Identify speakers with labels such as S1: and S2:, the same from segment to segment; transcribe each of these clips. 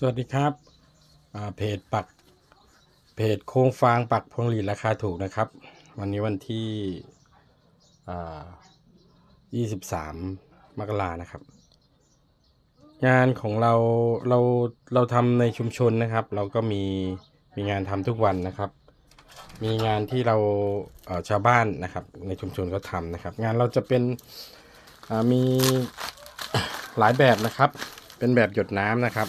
S1: สวัสดีครับเพจปักเพจโครงฟางปักพวงหลีดราคาถูกนะครับ วันนี้วันที่อ่า23 มกรานะครับ งานของเราเราเราทำในชุมชนนะครับ เราก็มีมีงานทำทุกวันนะครับ มีงานที่เราเชาวบ้านนะครับ ในชุมชนก็ทำนะครับ งานเราจะเป็นมีหลายแบบนะครับ เป็นแบบหยดน้ำนะครับ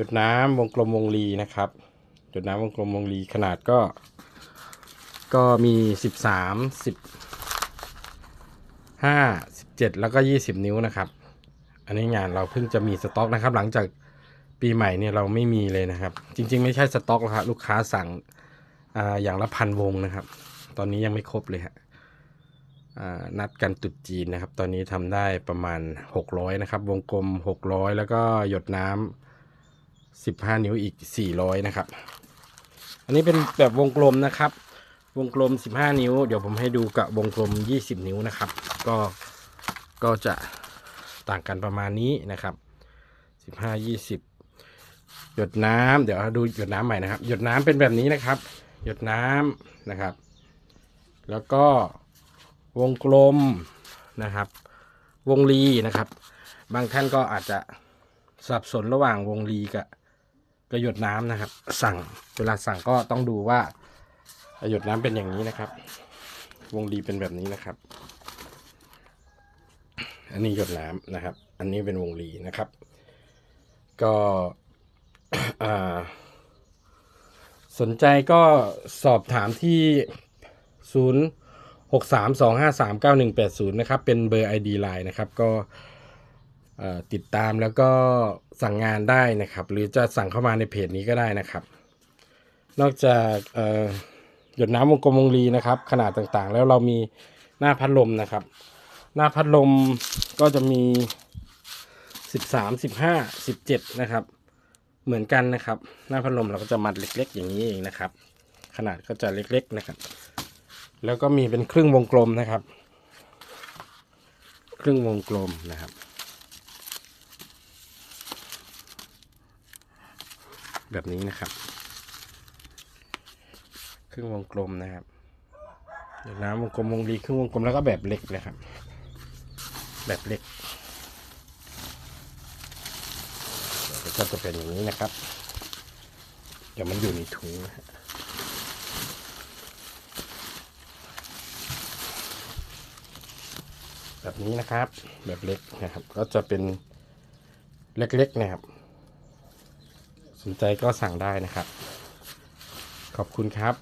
S1: หยดน้ำวงกลมวงรีนะครับหยดน้ำวงกลมวงรีขนาดก็ ก็มีสิบสามสิบห้าสิบเจ็ดแล้วก็ยี่สิบนิ้วนะครับ อันนี้งานเราเพิ่งจะมีสต็อกนะครับ หลังจากปีใหม่เนี่ยเราไม่มีเลยนะครับ จริง ๆ ไม่ใช่สต็อกแล้วครับลูกค้าสั่งออย่างละพันวงนะครับ ตอนนี้ยังไม่ครบเลยฮะนัดกันตุดจีนนะครับ ตอนนี้ทำได้ประมาณ 600 นะครับ วงกลม 600 แล้วก็หยดน้ำ 15นิ้วอีก400นะครับ อันนี้เป็นแบบวงกลมนะครับ วงกลม15นิ้ว เดี๋ยวผมให้ดูกับวงกลม20นิ้วนะครับ ก็ก็จะต่างกันประมาณนี้นะครับ15 20หยดน้ำเดี๋ยวดูหยดน้ำใหม่นะครับ หยดน้ำเป็นแบบนี้นะครับ หยดน้ำนะครับ แล้วก็วงกลมนะครับ วงรีนะครับ บางท่านก็อาจจะสับสนระหว่างวงรีกับ กับหยดน้ำนะครับ สั่งเวลาสั่งก็ต้องดูว่าหยดน้ำเป็นอย่างนี้นะครับ วงรีเป็นแบบนี้นะครับ อันนี้หยดน้ำนะครับ อันนี้เป็นวงรีนะครับ ก็สนใจก็สอบถามที่ศูนย์หกสามสองห้าสามเก้าหนึ่งแปดศูนย์นะครับ เป็นเบอร์ ID Line นะครับ ก็ ติดตามแล้วก็สั่งงานได้นะครับ หรือจะสั่งเข้ามาในเพจนี้ก็ได้นะครับ นอกจากหยดน้ำวงกลมวงรีนะครับ ขนาดต่างๆ แล้วเรามีหน้าพัดลมนะครับ หน้าพัดลมก็จะมีสิบสามสิบห้าสิบเจ็ดนะครับ เหมือนกันนะครับ หน้าพัดลมเราก็จะมัดเล็ก ๆ อย่างนี้เองนะครับ ขนาดก็จะเล็กๆนะครับ แล้วก็มีเป็นครึ่งวงกลมนะครับ ครึ่งวงกลมนะครับ แบบนี้นะครับ ครึ่งวงกลมนะครับเดี๋ยวน้ำวงกลมวงรีครึ่งวงกลมแล้วก็แบบเล็กนะครับ แบบเล็กก็จะเป็นอย่างนี้นะครับ เดี๋ยวมันอยู่ในถุงนะฮะแบบนี้นะครับ แบบเล็กนะครับ ก็จะเป็นเล็กๆนะครับ นใจก็สั่งได้นะครับ ขอบคุณครับ